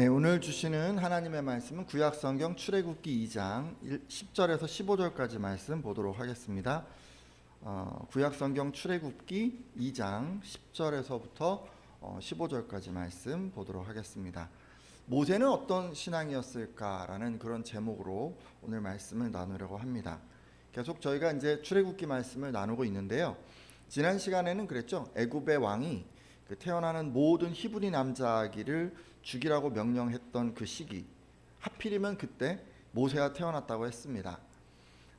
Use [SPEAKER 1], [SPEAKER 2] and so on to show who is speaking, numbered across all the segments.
[SPEAKER 1] 네, 오늘 주시는 하나님의 말씀은 구약 성경 출애굽기 2장 10절에서 15절까지 말씀 보도록 하겠습니다. 어, 구약 성경 출애굽기 2장 10절에서부터 어, 15절까지 말씀 보도록 하겠습니다. 모세는 어떤 신앙이었을까라는 그런 제목으로 오늘 말씀을 나누려고 합니다. 계속 저희가 이제 출애굽기 말씀을 나누고 있는데요. 지난 시간에는 그랬죠. 애굽의 왕이 그 태어나는 모든 히브리 남자아기를 죽이라고 명령했던 그 시기 하필이면 그때 모세가 태어났다고 했습니다.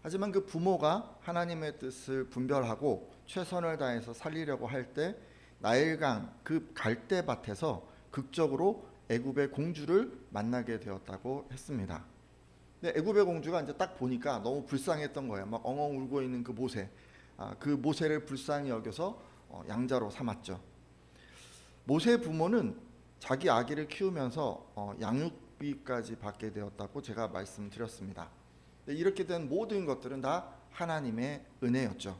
[SPEAKER 1] 하지만 그 부모가 하나님의 뜻을 분별하고 최선을 다해서 살리려고 할 때 나일강 그 갈대밭에서 극적으로 애굽의 공주를 만나게 되었다고 했습니다. 근데 애굽의 공주가 이제 딱 보니까 너무 불쌍했던 거예요. 막 엉엉 울고 있는 그 모세, 아, 그 모세를 불쌍히 여겨서 어, 양자로 삼았죠. 모세 부모는 자기 아기를 키우면서 어, 양육비까지 받게 되었다고 제가 말씀드렸습니다. 이렇게 된 모든 것들은 다 하나님의 은혜였죠.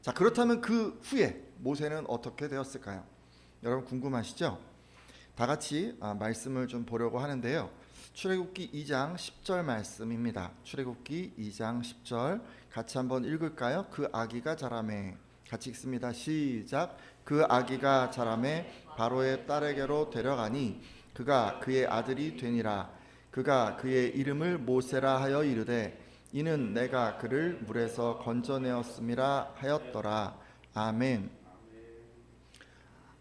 [SPEAKER 1] 자 그렇다면 그 후에 모세는 어떻게 되었을까요? 여러분 궁금하시죠? 다 같이 아, 말씀을 좀 보려고 하는데요. 출애굽기 2장 10절 말씀입니다. 출애굽기 2장 10절 같이 한번 읽을까요? 그 아기가 자라매 같이 읽습니다. 시작. 그 아기가 자라매 바로의 딸에게로 데려가니 그가 그의 아들이 되니라. 그가 그의 이름을 모세라 하여 이르되 이는 내가 그를 물에서 건져내었음이라 하였더라. 아멘.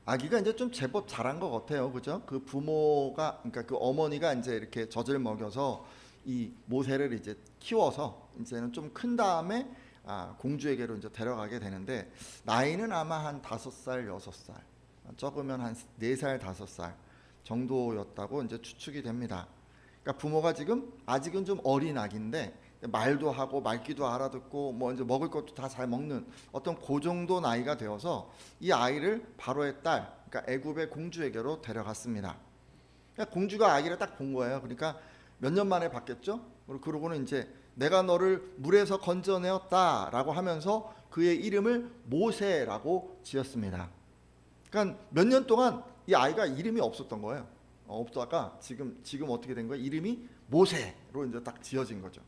[SPEAKER 1] 아기가 이제 좀 제법 자란 것 같아요, 그죠? 그 부모가 그러니까 그 어머니가 이제 이렇게 젖을 먹여서 이 모세를 이제 키워서 이제는 좀 큰 다음에 아, 공주에게로 이제 데려가게 되는데 나이는 아마 한 다섯 살, 여섯 살, 적으면 한 네 살, 다섯 살 정도였다고 이제 추측이 됩니다. 그러니까 부모가 지금 아직은 좀 어린 아기인데 말도 하고 말귀도 알아듣고 뭐 이제 먹을 것도 다 잘 먹는 어떤 그 정도 나이가 되어서 이 아이를 바로의 딸, 그러니까 애굽의 공주에게로 데려갔습니다. 그러니까 공주가 아기를 딱 본 거예요. 그러니까 몇 년 만에 봤겠죠? 그러고는 이제 내가 너를 물에서 건져내었다라고 하면서 그의 이름을 모세라고 지었습니다. 그러니까 몇 년 동안 이 아이가 이름이 없었던 거예요. 어, 없다가 지금 지금 어떻게 된 거예요? 이름이 모세로 이제 딱 지어진 거죠.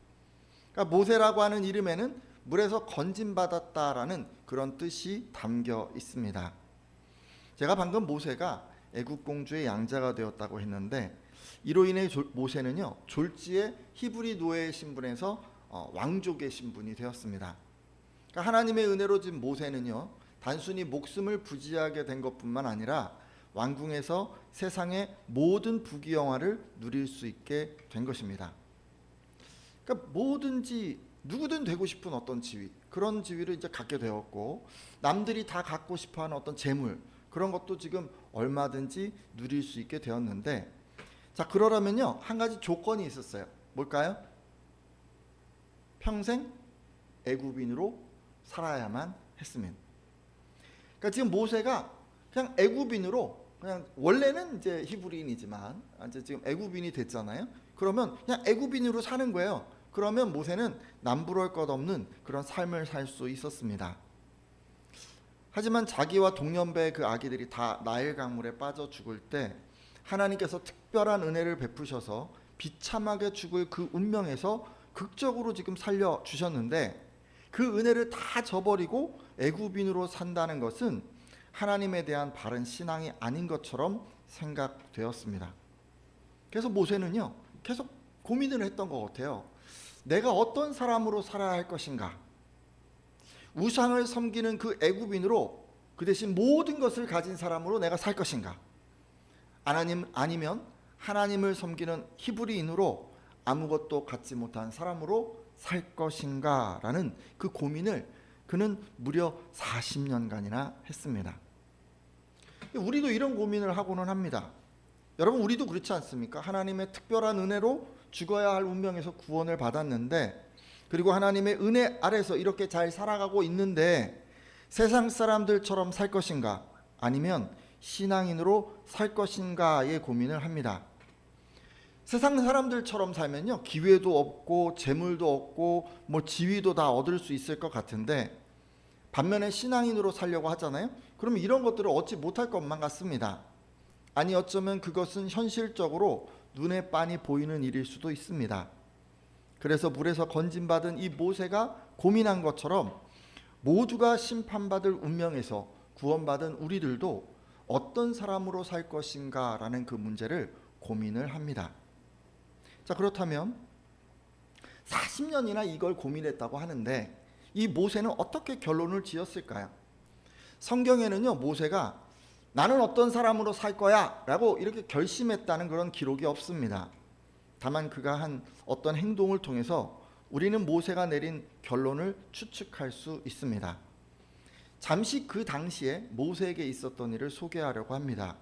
[SPEAKER 1] 그러니까 모세라고 하는 이름에는 물에서 건진 받았다라는 그런 뜻이 담겨 있습니다. 제가 방금 모세가 애국 공주의 양자가 되었다고 했는데 이로 인해 조- 모세는요 졸지에 히브리 노예 신분에서 어, 왕족의 신분이 되었습니다. 그러니까 하나님의 은혜로 지금 모세는요 단순히 목숨을 부지하게 된 것뿐만 아니라 왕궁에서 세상의 모든 부귀영화를 누릴 수 있게 된 것입니다. 그러니까 뭐든지 누구든 되고 싶은 어떤 지위 그런 지위를 이제 갖게 되었고 남들이 다 갖고 싶어하는 어떤 재물 그런 것도 지금 얼마든지 누릴 수 있게 되었는데 자 그러려면요 한 가지 조건이 있었어요 뭘까요? 평생 애굽인으로 살아야만 했으면 그러니까 지금 모세가 그냥 애굽인으로 그냥 원래는 이제 히브리인이지만 이제 지금 애굽인이 됐잖아요. 그러면 그냥 애굽인으로 사는 거예요. 그러면 모세는 남부러울 것 없는 그런 삶을 살 수 있었습니다. 하지만 자기와 동년배의 그 아기들이 다 나일 강물에 빠져 죽을 때 하나님께서 특 별한 은혜를 베푸셔서 비참하게 죽을 그 운명에서 극적으로 지금 살려 주셨는데 그 은혜를 다 저버리고 애굽인으로 산다는 것은 하나님에 대한 바른 신앙이 아닌 것처럼 생각되었습니다. 그래서 모세는요 계속 고민을 했던 것 같아요. 내가 어떤 사람으로 살아야 할 것인가? 우상을 섬기는 그 애굽인으로 그 대신 모든 것을 가진 사람으로 내가 살 것인가? 하나님 아니면 하나님을 섬기는 히브리인으로 아무것도 갖지 못한 사람으로 살 것인가라는 그 고민을 그는 무려 40년간이나 했습니다. 우리도 이런 고민을 하고는 합니다. 여러분 우리도 그렇지 않습니까? 하나님의 특별한 은혜로 죽어야 할 운명에서 구원을 받았는데 그리고 하나님의 은혜 아래서 이렇게 잘 살아가고 있는데 세상 사람들처럼 살 것인가 아니면 신앙인으로 살 것인가의 고민을 합니다. 세상 사람들처럼 살면요 기회도 없고 재물도 없고 뭐 지위도 다 얻을 수 있을 것 같은데 반면에 신앙인으로 살려고 하잖아요. 그러면 이런 것들을 얻지 못할 것만 같습니다. 아니 어쩌면 그것은 현실적으로 눈에 빤히 보이는 일일 수도 있습니다. 그래서 물에서 건진받은 이 모세가 고민한 것처럼 모두가 심판받을 운명에서 구원받은 우리들도 어떤 사람으로 살 것인가 라는 그 문제를 고민을 합니다. 자, 그렇다면 40년이나 이걸 고민했다고 하는데 이 모세는 어떻게 결론을 지었을까요? 성경에는요, 모세가 나는 어떤 사람으로 살 거야 라고 이렇게 결심했다는 그런 기록이 없습니다. 다만 그가 한 어떤 행동을 통해서 우리는 모세가 내린 결론을 추측할 수 있습니다. 잠시 그 당시에 모세에게 있었던 일을 소개하려고 합니다.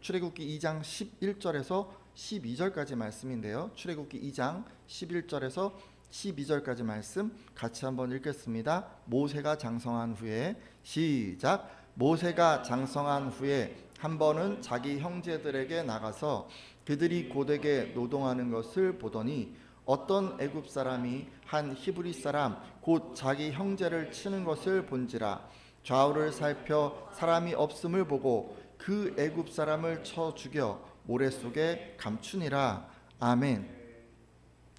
[SPEAKER 1] 출애굽기 2장 11절에서 12절까지 말씀인데요. 출애굽기 2장 11절에서 12절까지 말씀 같이 한번 읽겠습니다. 모세가 장성한 후에 시작 모세가 장성한 후에 한 번은 자기 형제들에게 나가서 그들이 고되게 노동하는 것을 보더니 어떤 애굽 사람이 한 히브리 사람 곧 자기 형제를 치는 것을 본지라 좌우를 살펴 사람이 없음을 보고 그 애굽 사람을 쳐 죽여 모래 속에 감추니라 아멘.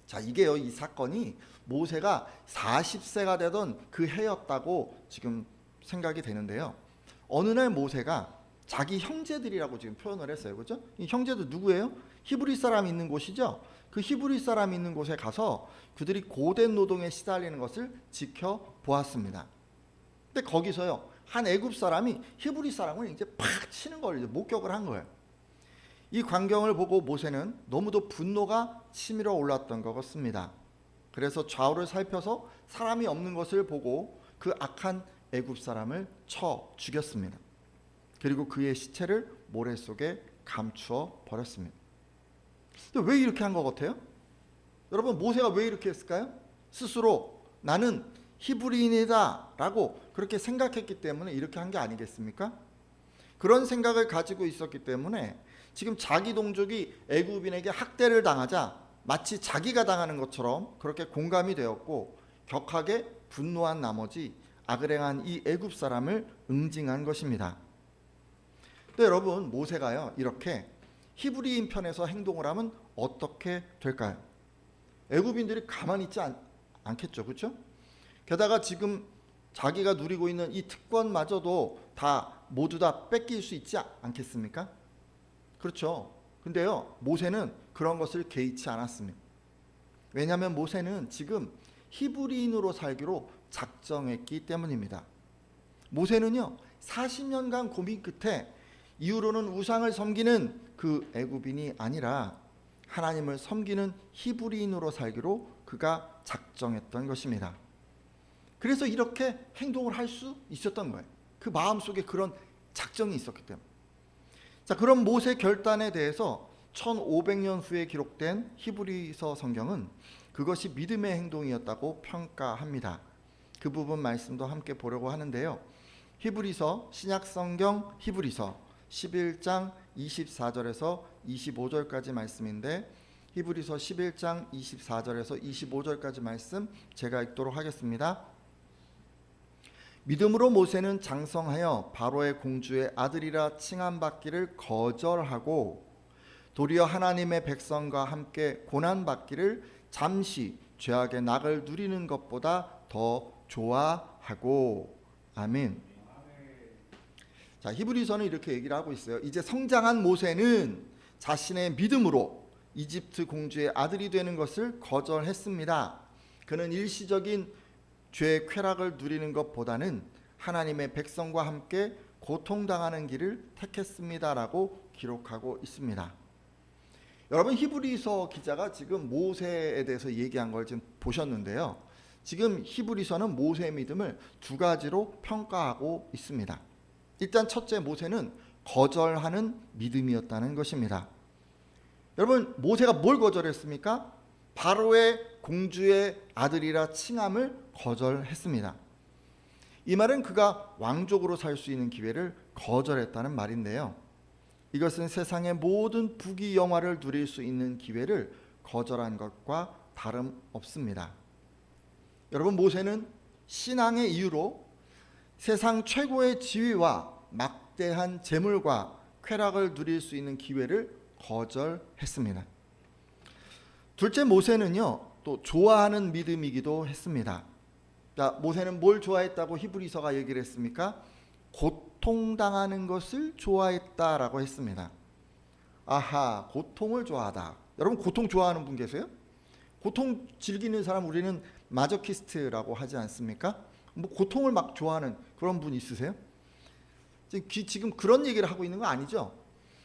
[SPEAKER 1] 자 이게요 이 사건이 모세가 40세가 되던 그 해였다고 지금 생각이 되는데요. 어느 날 모세가 자기 형제들이라고 지금 표현을 했어요. 그죠? 이 형제들 누구예요? 히브리 사람 있는 곳이죠. 그 히브리 사람 있는 곳에 가서 그들이 고된 노동에 시달리는 것을 지켜 보았습니다. 근데 거기서요. 한 애굽 사람이 히브리 사람을 이제 팍 치는 걸 이제 목격을 한 거예요. 이 광경을 보고 모세는 너무도 분노가 치밀어 올랐던 것 같습니다. 그래서 좌우를 살펴서 사람이 없는 것을 보고 그 악한 애굽 사람을 쳐 죽였습니다. 그리고 그의 시체를 모래 속에 감추어 버렸습니다. 왜 이렇게 한 것 같아요? 여러분 모세가 왜 이렇게 했을까요? 스스로 나는 히브리인이다라고 그렇게 생각했기 때문에 이렇게 한 게 아니겠습니까? 그런 생각을 가지고 있었기 때문에 지금 자기 동족이 애굽인에게 학대를 당하자 마치 자기가 당하는 것처럼 그렇게 공감이 되었고 격하게 분노한 나머지 악을 행한 이 애굽 사람을 응징한 것입니다. 또 여러분 모세가요 이렇게 히브리인 편에서 행동을 하면 어떻게 될까요? 애굽인들이 가만히 있지 않, 않겠죠, 그렇죠? 게다가 지금 자기가 누리고 있는 이 특권마저도 다 모두 다 뺏길 수 있지 않겠습니까? 그렇죠. 근데요 모세는 그런 것을 개의치 않았습니다. 왜냐하면 모세는 지금 히브리인으로 살기로 작정했기 때문입니다. 모세는요 40년간 고민 끝에 이후로는 우상을 섬기는 그 애굽인이 아니라 하나님을 섬기는 히브리인으로 살기로 그가 작정했던 것입니다. 그래서 이렇게 행동을 할 수 있었던 거예요. 그 마음 속에 그런 작정이 있었기 때문에. 자, 그럼 모세 결단에 대해서 1500년 후에 기록된 히브리서 성경은 그것이 믿음의 행동이었다고 평가합니다. 그 부분 말씀도 함께 보려고 하는데요. 히브리서 신약 성경 히브리서 11장 24절에서 25절까지 말씀인데 히브리서 11장 24절에서 25절까지 말씀 제가 읽도록 하겠습니다. 믿음으로 모세는 장성하여 바로의 공주의 아들이라 칭함받기를 거절하고 도리어 하나님의 백성과 함께 고난 받기를 잠시 죄악의 낙을 누리는 것보다 더 좋아하고 아멘. 자, 히브리서는 이렇게 얘기를 하고 있어요. 이제 성장한 모세는 자신의 믿음으로 이집트 공주의 아들이 되는 것을 거절했습니다. 그는 일시적인 죄의 쾌락을 누리는 것보다는 하나님의 백성과 함께 고통당하는 길을 택했습니다라고 기록하고 있습니다. 여러분 히브리서 기자가 지금 모세에 대해서 얘기한 걸 지금 보셨는데요. 지금 히브리서는 모세의 믿음을 두 가지로 평가하고 있습니다. 일단 첫째 모세는 거절하는 믿음이었다는 것입니다. 여러분 모세가 뭘 거절했습니까? 바로의 공주의 아들이라 칭함을 거절했습니다. 이 말은 그가 왕족으로 살 수 있는 기회를 거절했다는 말인데요. 이것은 세상의 모든 부귀 영화를 누릴 수 있는 기회를 거절한 것과 다름 없습니다. 여러분 모세는 신앙의 이유로 세상 최고의 지위와 막대한 재물과 쾌락을 누릴 수 있는 기회를 거절했습니다. 둘째 모세는요. 또 좋아하는 믿음이기도 했습니다. 자, 모세는 뭘 좋아했다고 히브리서가 얘기를 했습니까? 고통당하는 것을 좋아했다라고 했습니다. 아하, 고통을 좋아하다. 여러분 고통 좋아하는 분 계세요? 고통 즐기는 사람 우리는 마저키스트라고 하지 않습니까? 뭐 고통을 막 좋아하는 그런 분 있으세요? 지금 그런 얘기를 하고 있는 거 아니죠?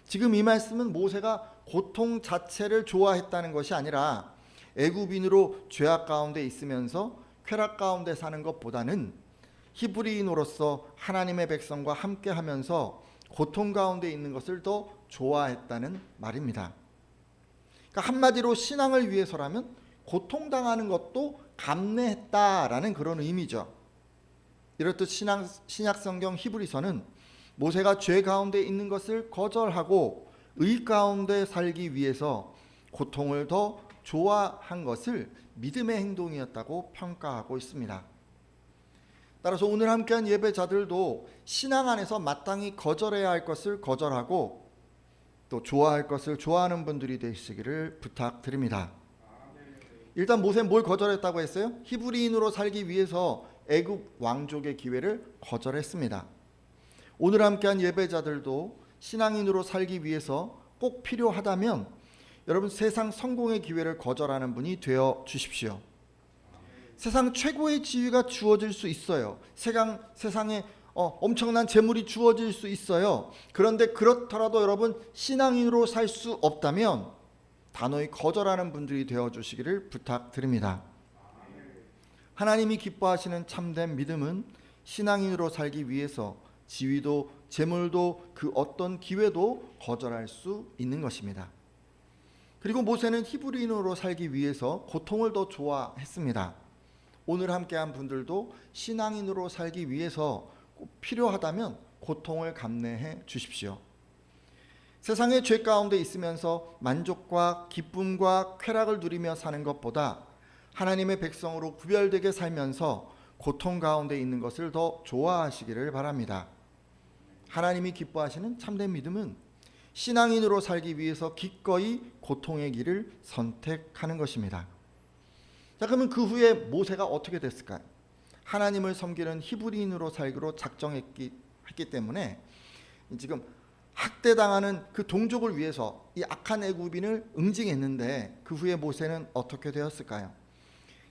[SPEAKER 1] 지금 이 말씀은 모세가 고통 자체를 좋아했다는 것이 아니라 애굽인으로 죄악 가운데 있으면서 쾌락 가운데 사는 것보다는 히브리인으로서 하나님의 백성과 함께 하면서 고통 가운데 있는 것을 더 좋아했다는 말입니다. 그러니까 한마디로 신앙을 위해서라면 고통당하는 것도 감내했다라는 그런 의미죠. 이렇듯 신앙, 신약 성경 히브리서는 모세가 죄 가운데 있는 것을 거절하고 의 가운데 살기 위해서 고통을 더 좋아한 것을 믿음의 행동이었다고 평가하고 있습니다. 따라서 오늘 함께한 예배자들도 신앙 안에서 마땅히 거절해야 할 것을 거절하고 또 좋아할 것을 좋아하는 분들이 되시기를 부탁드립니다. 일단 모세 뭘 거절했다고 했어요? 히브리인으로 살기 위해서 애굽 왕족의 기회를 거절했습니다. 오늘 함께한 예배자들도 신앙인으로 살기 위해서 꼭 필요하다면 여러분 세상 성공의 기회를 거절하는 분이 되어 주십시오. 세상 최고의 지위가 주어질 수 있어요. 세상 세상에 어, 엄청난 재물이 주어질 수 있어요. 그런데 그렇더라도 여러분 신앙인으로 살 수 없다면 단호히 거절하는 분들이 되어 주시기를 부탁드립니다. 하나님이 기뻐하시는 참된 믿음은 신앙인으로 살기 위해서 지위도 재물도 그 어떤 기회도 거절할 수 있는 것입니다. 그리고 모세는 히브리인으로 살기 위해서 고통을 더 좋아했습니다. 오늘 함께한 분들도 신앙인으로 살기 위해서 꼭 필요하다면 고통을 감내해 주십시오. 세상의 죄 가운데 있으면서 만족과 기쁨과 쾌락을 누리며 사는 것보다 하나님의 백성으로 구별되게 살면서 고통 가운데 있는 것을 더 좋아하시기를 바랍니다. 하나님이 기뻐하시는 참된 믿음은 신앙인으로 살기 위해서 기꺼이 고통의 길을 선택하는 것입니다. 자, 그러면 그 후에 모세가 어떻게 됐을까요? 하나님을 섬기는 히브리인으로 살기로 작정했기 했기 때문에 지금 학대당하는 그 동족을 위해서 이 악한 애굽인을 응징했는데 그 후에 모세는 어떻게 되었을까요?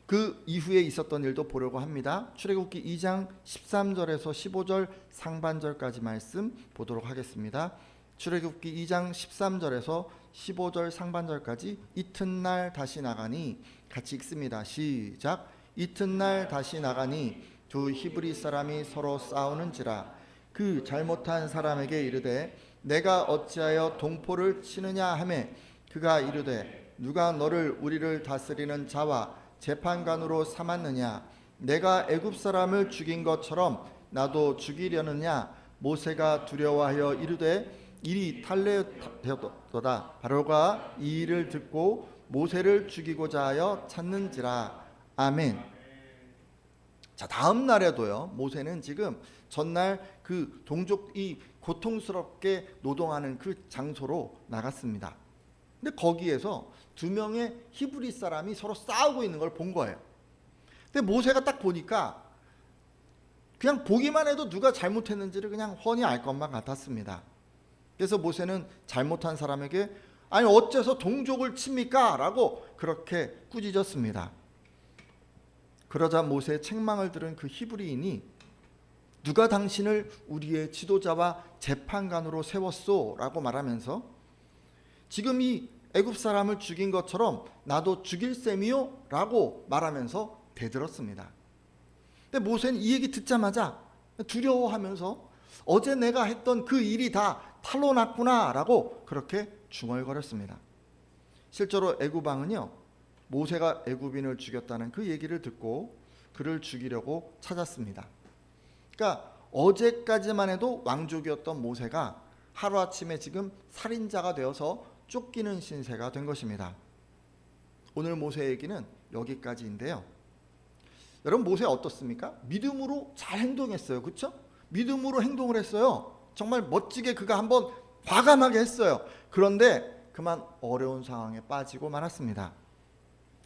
[SPEAKER 1] 그 이후에 있었던 일도 보려고 합니다. 출애굽기 2장 13절에서 15절 상반절까지 말씀 보도록 하겠습니다. 출애굽기 2장 13절에서 15절 상반절까지 이튿날 다시 나가니 같이 읽습니다. 시작. 이튿날 다시 나가니 두 히브리 사람이 서로 싸우는지라 그 잘못한 사람에게 이르되 내가 어찌하여 동포를 치느냐 하매 그가 이르되 누가 너를 우리를 다스리는 자와 재판관으로 삼았느냐 내가 애굽 사람을 죽인 것처럼 나도 죽이려느냐 모세가 두려워하여 이르되 일이 탈례되었도다 바로가 이 일을 듣고 모세를 죽이고자 하여 찾는지라 아멘. 자 다음 날에도요 모세는 지금 전날 그 동족이 고통스럽게 노동하는 그 장소로 나갔습니다. 근데 거기에서 두 명의 히브리 사람이 서로 싸우고 있는 걸 본 거예요. 근데 모세가 딱 보니까 그냥 보기만 해도 누가 잘못했는지를 그냥 훤히 알 것만 같았습니다. 그래서 모세는 잘못한 사람에게 아니 어째서 동족을 칩니까? 라고 그렇게 꾸짖었습니다. 그러자 모세의 책망을 들은 그 히브리인이 누가 당신을 우리의 지도자와 재판관으로 세웠소? 라고 말하면서 지금 이 애굽 사람을 죽인 것처럼 나도 죽일 셈이요? 라고 말하면서 대들었습니다. 근데 모세는 이 얘기 듣자마자 두려워하면서 어제 내가 했던 그 일이 다 탈로 났구나라고 그렇게 중얼거렸습니다. 실제로 애굽 왕은요 모세가 애굽인을 죽였다는 그 얘기를 듣고 그를 죽이려고 찾았습니다. 그러니까 어제까지만 해도 왕족이었던 모세가 하루 아침에 지금 살인자가 되어서 쫓기는 신세가 된 것입니다. 오늘 모세 얘기는 여기까지인데요. 여러분 모세 어떻습니까? 믿음으로 잘 행동했어요. 그렇죠? 믿음으로 행동을 했어요. 정말 멋지게 그가 한번 과감하게 했어요. 그런데 그만 어려운 상황에 빠지고 말았습니다.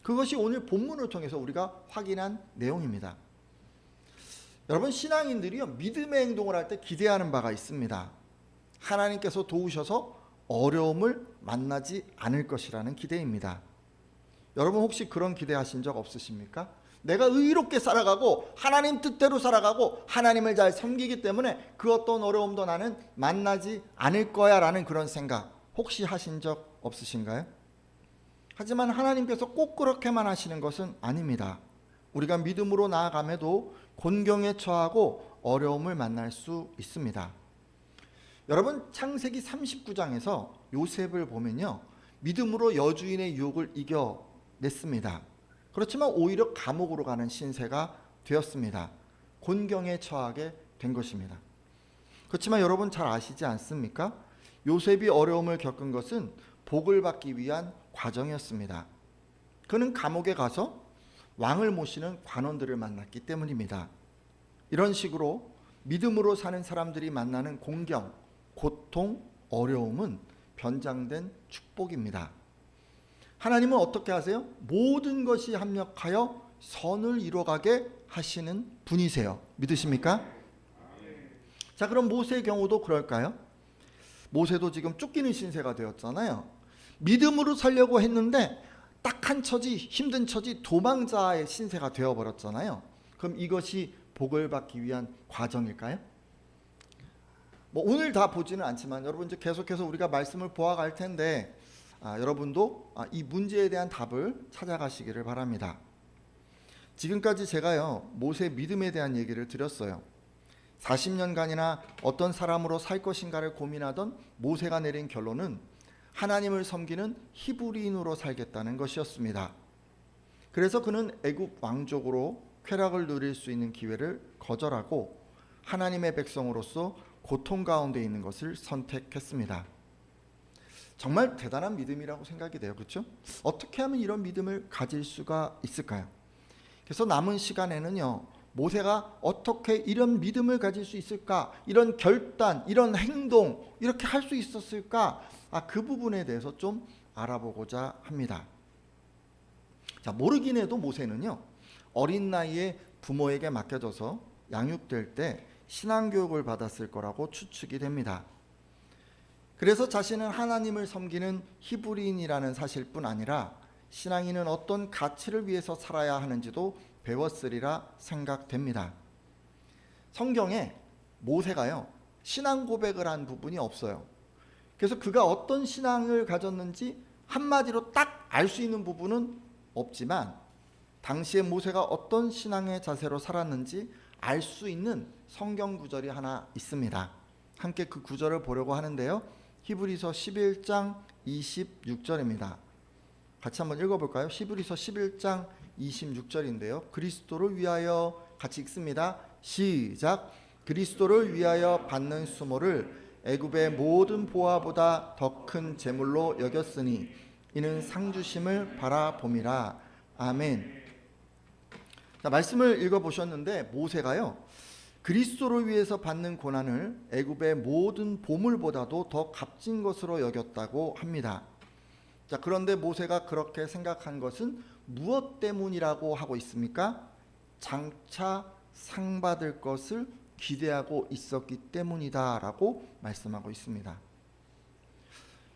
[SPEAKER 1] 그것이 오늘 본문을 통해서 우리가 확인한 내용입니다. 여러분 신앙인들이요 믿음의 행동을 할 때 기대하는 바가 있습니다. 하나님께서 도우셔서 어려움을 만나지 않을 것이라는 기대입니다. 여러분 혹시 그런 기대하신 적 없으십니까? 내가 의롭게 살아가고 하나님 뜻대로 살아가고 하나님을 잘 섬기기 때문에 그 어떤 어려움도 나는 만나지 않을 거야 라는 그런 생각 혹시 하신 적 없으신가요? 하지만 하나님께서 꼭 그렇게만 하시는 것은 아닙니다. 우리가 믿음으로 나아감에도 곤경에 처하고 어려움을 만날 수 있습니다. 여러분 창세기 39장에서 요셉을 보면요. 믿음으로 여주인의 유혹을 이겨냈습니다. 그렇지만 오히려 감옥으로 가는 신세가 되었습니다. 곤경에 처하게 된 것입니다. 그렇지만 여러분 잘 아시지 않습니까? 요셉이 어려움을 겪은 것은 복을 받기 위한 과정이었습니다. 그는 감옥에 가서 왕을 모시는 관원들을 만났기 때문입니다. 이런 식으로 믿음으로 사는 사람들이 만나는 공경, 고통, 어려움은 변장된 축복입니다. 하나님은 어떻게 하세요? 모든 것이 합력하여 선을 이루어가게 하시는 분이세요. 믿으십니까? 자, 그럼 모세의 경우도 그럴까요? 모세도 지금 쫓기는 신세가 되었잖아요. 믿음으로 살려고 했는데 딱한 처지, 힘든 처지, 도망자의 신세가 되어버렸잖아요. 그럼 이것이 복을 받기 위한 과정일까요? 뭐 오늘 다 보지는 않지만 여러분 이제 계속해서 우리가 말씀을 보아갈 텐데 아, 여러분도 아, 이 문제에 대한 답을 찾아가시기를 바랍니다. 지금까지 제가요 모세 믿음에 대한 얘기를 드렸어요. 40년간이나 어떤 사람으로 살 것인가를 고민하던 모세가 내린 결론은 하나님을 섬기는 히브리인으로 살겠다는 것이었습니다. 그래서 그는 애굽 왕족으로 쾌락을 누릴 수 있는 기회를 거절하고 하나님의 백성으로서 고통 가운데 있는 것을 선택했습니다. 정말 대단한 믿음이라고 생각이 돼요. 그렇죠? 어떻게 하면 이런 믿음을 가질 수가 있을까요? 그래서 남은 시간에는요. 모세가 어떻게 이런 믿음을 가질 수 있을까? 이런 결단, 이런 행동 이렇게 할 수 있었을까? 아, 그 부분에 대해서 좀 알아보고자 합니다. 자, 모르긴 해도 모세는요. 어린 나이에 부모에게 맡겨져서 양육될 때 신앙 교육을 받았을 거라고 추측이 됩니다. 그래서 자신은 하나님을 섬기는 히브리인이라는 사실뿐 아니라 신앙인은 어떤 가치를 위해서 살아야 하는지도 배웠으리라 생각됩니다. 성경에 모세가요. 신앙 고백을 한 부분이 없어요. 그래서 그가 어떤 신앙을 가졌는지 한마디로 딱 알 수 있는 부분은 없지만 당시에 모세가 어떤 신앙의 자세로 살았는지 알 수 있는 성경 구절이 하나 있습니다. 함께 그 구절을 보려고 하는데요. 히브리서 11장 26절입니다. 같이 한번 읽어볼까요? 히브리서 11장 26절인데요. 그리스도를 위하여 같이 읽습니다. 시작. 그리스도를 위하여 받는 수모를 애굽의 모든 보화보다 더 큰 재물로 여겼으니 이는 상주심을 바라봄이라. 아멘. 자, 말씀을 읽어 보셨는데 모세가요. 그리스도를 위해서 받는 고난을 애굽의 모든 보물보다도 더 값진 것으로 여겼다고 합니다. 자, 그런데 모세가 그렇게 생각한 것은 무엇 때문이라고 하고 있습니까? 장차 상 받을 것을 기대하고 있었기 때문이다라고 말씀하고 있습니다.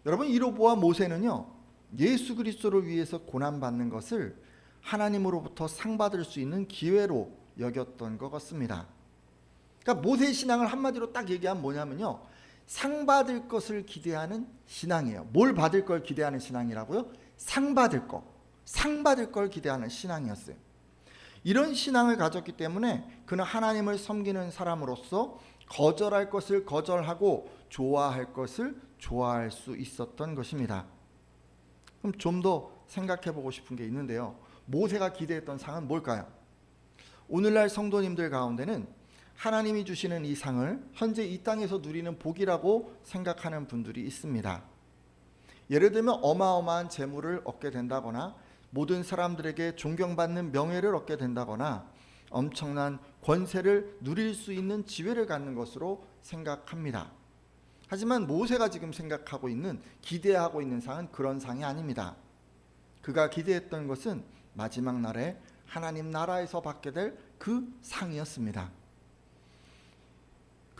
[SPEAKER 1] 여러분 이로 보아 모세는요 예수 그리스도를 위해서 고난 받는 것을 하나님으로부터 상 받을 수 있는 기회로 여겼던 것 같습니다. 그러니까 모세 신앙을 한마디로 딱 얘기하면 뭐냐면요 상 받을 것을 기대하는 신앙이에요. 뭘 받을 걸 기대하는 신앙이라고요? 상 받을 거, 상 받을 걸 기대하는 신앙이었어요. 이런 신앙을 가졌기 때문에 그는 하나님을 섬기는 사람으로서 거절할 것을 거절하고 좋아할 것을 좋아할 수 있었던 것입니다. 그럼 좀 더 생각해 보고 싶은 게 있는데요. 모세가 기대했던 상은 뭘까요? 오늘날 성도님들 가운데는 하나님이 주시는 이 상을 현재 이 땅에서 누리는 복이라고 생각하는 분들이 있습니다. 예를 들면 어마어마한 재물을 얻게 된다거나 모든 사람들에게 존경받는 명예를 얻게 된다거나 엄청난 권세를 누릴 수 있는 지위를 갖는 것으로 생각합니다. 하지만 모세가 지금 생각하고 있는 기대하고 있는 상은 그런 상이 아닙니다. 그가 기대했던 것은 마지막 날에 하나님 나라에서 받게 될 그 상이었습니다.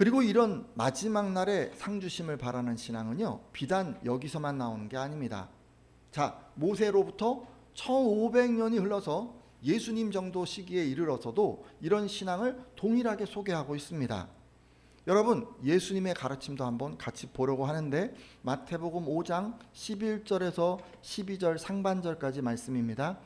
[SPEAKER 1] 그리고 이런 마지막 날에 상 주심을 바라는 신앙은요. 비단 여기서만 나오는 게 아닙니다. 자, 모세로부터 1500년이 흘러서 예수님 정도 시기에 이르러서도 이런 신앙을 동일하게 소개하고 있습니다. 여러분, 예수님의 가르침도 한번 같이 보려고 하는데 마태복음 5장 11절에서 12절 상반절까지 말씀입니다.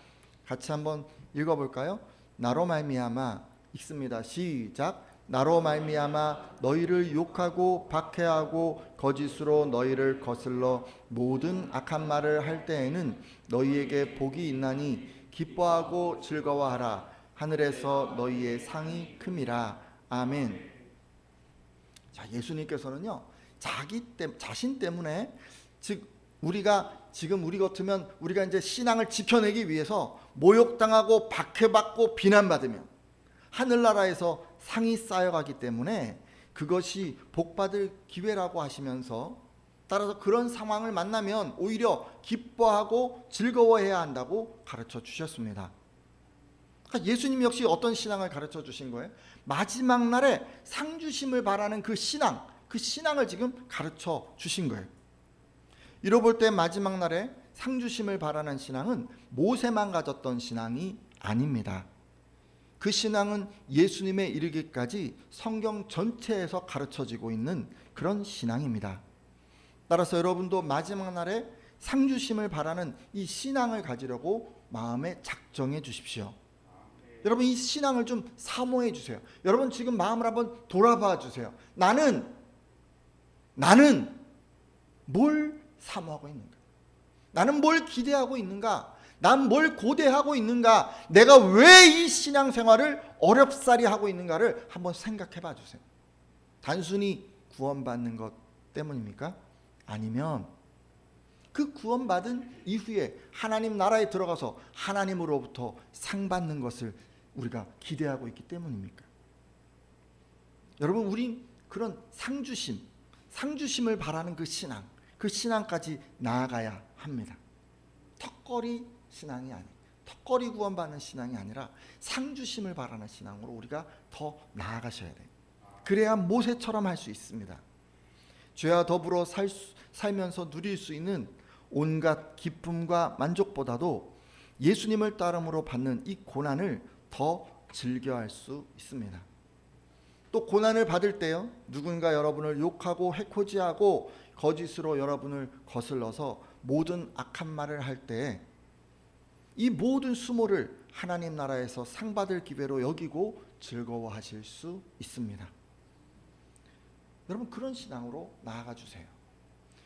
[SPEAKER 1] 같이 한번 읽어 볼까요? 나로 말미암아 읽습니다. 시작. 나로 말미암아 너희를 욕하고 박해하고 거짓으로 너희를 거슬러 모든 악한 말을 할 때에는 너희에게 복이 있나니 기뻐하고 즐거워하라 하늘에서 너희의 상이 큼이라 아멘. 자 예수님께서는요 자기 때 자신 때문에 즉 우리가 지금 우리 같으면 우리가 이제 신앙을 지켜내기 위해서 모욕당하고 박해받고 비난받으며 하늘나라에서 상이 쌓여가기 때문에 그것이 복받을 기회라고 하시면서 따라서 그런 상황을 만나면 오히려 기뻐하고 즐거워해야 한다고 가르쳐 주셨습니다. 그러니까 예수님 역시 어떤 신앙을 가르쳐 주신 거예요? 마지막 날에 상 주심을 바라는 그 신앙, 그 신앙을 지금 가르쳐 주신 거예요. 이로 볼때 마지막 날에 상 주심을 바라는 신앙은 모세만 가졌던 신앙이 아닙니다. 그 신앙은 예수님에 이르기까지 성경 전체에서 가르쳐지고 있는 그런 신앙입니다. 따라서 여러분도 마지막 날에 상 주심을 바라는 이 신앙을 가지려고 마음에 작정해 주십시오. 여러분 이 신앙을 좀 사모해 주세요. 여러분 지금 마음을 한번 돌아봐 주세요. 나는 나는 뭘 사모하고 있는가? 나는 뭘 기대하고 있는가? 난 뭘 고대하고 있는가? 내가 왜 이 신앙생활을 어렵사리 하고 있는가를 한번 생각해 봐 주세요. 단순히 구원받는 것 때문입니까? 아니면 그 구원받은 이후에 하나님 나라에 들어가서 하나님으로부터 상 받는 것을 우리가 기대하고 있기 때문입니까? 여러분, 우린 그런 상 주심, 상 주심을 바라는 그 신앙, 그 신앙까지 나아가야 합니다. 턱걸이 신앙이 아니, 턱걸이 구원받는 신앙이 아니라 상 주심을 바라는 신앙으로 우리가 더 나아가셔야 돼요. 그래야 모세처럼 할 수 있습니다. 죄와 더불어 살 수, 살면서 누릴 수 있는 온갖 기쁨과 만족보다도 예수님을 따름으로 받는 이 고난을 더 즐겨할 수 있습니다. 또 고난을 받을 때요 누군가 여러분을 욕하고 해코지하고 거짓으로 여러분을 거슬러서 모든 악한 말을 할 때 이 모든 수모를 하나님 나라에서 상 받을 기회로 여기고 즐거워하실 수 있습니다. 여러분 그런 신앙으로 나아가 주세요.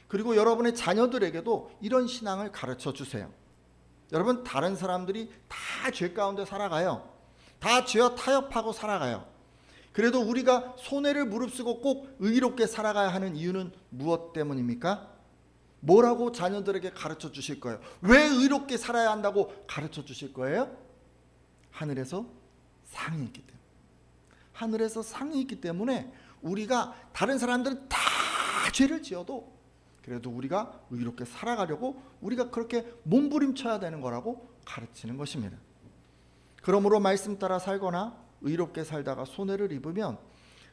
[SPEAKER 1] 그리고 여러분의 자녀들에게도 이런 신앙을 가르쳐 주세요. 여러분 다른 사람들이 다 죄 가운데 살아가요. 다 죄와 타협하고 살아가요. 그래도 우리가 손해를 무릅쓰고 꼭 의롭게 살아가야 하는 이유는 무엇 때문입니까? 뭐라고 자녀들에게 가르쳐 주실 거예요? 왜 의롭게 살아야 한다고 가르쳐 주실 거예요? 하늘에서 상이 있기 때문에. 하늘에서 상이 있기 때문에 우리가 다른 사람들은 다 죄를 지어도 그래도 우리가 의롭게 살아가려고 우리가 그렇게 몸부림쳐야 되는 거라고 가르치는 것입니다. 그러므로 말씀 따라 살거나 의롭게 살다가 손해를 입으면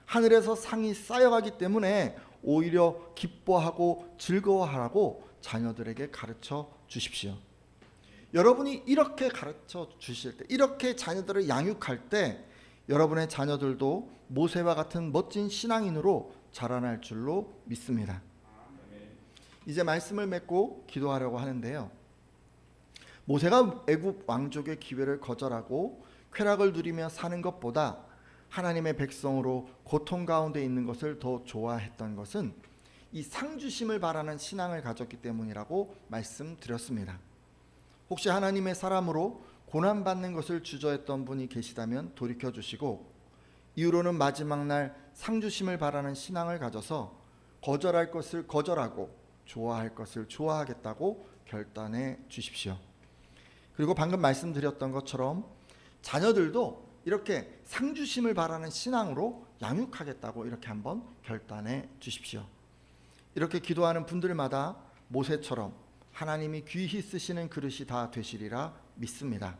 [SPEAKER 1] 하늘에서 상이 쌓여가기 때문에 오히려 기뻐하고 즐거워하라고 자녀들에게 가르쳐 주십시오. 여러분이 이렇게 가르쳐 주실 때, 이렇게 자녀들을 양육할 때, 여러분의 자녀들도 모세와 같은 멋진 신앙인으로 자라날 줄로 믿습니다. 이제 말씀을 맺고 기도하려고 하는데요. 모세가 애굽 왕족의 기회를 거절하고 쾌락을 누리며 사는 것보다 하나님의 백성으로 고통 가운데 있는 것을 더 좋아했던 것은 이 상주심을 바라는 신앙을 가졌기 때문이라고 말씀드렸습니다. 혹시 하나님의 사람으로 고난 받는 것을 주저했던 분이 계시다면 돌이켜 주시고 이후로는 마지막 날 상주심을 바라는 신앙을 가져서 거절할 것을 거절하고 좋아할 것을 좋아하겠다고 결단해 주십시오. 그리고 방금 말씀드렸던 것처럼 자녀들도 이렇게 상주심을 바라는 신앙으로 양육하겠다고 이렇게 한번 결단해 주십시오. 이렇게 기도하는 분들마다 모세처럼 하나님이 귀히 쓰시는 그릇이 다 되시리라 믿습니다.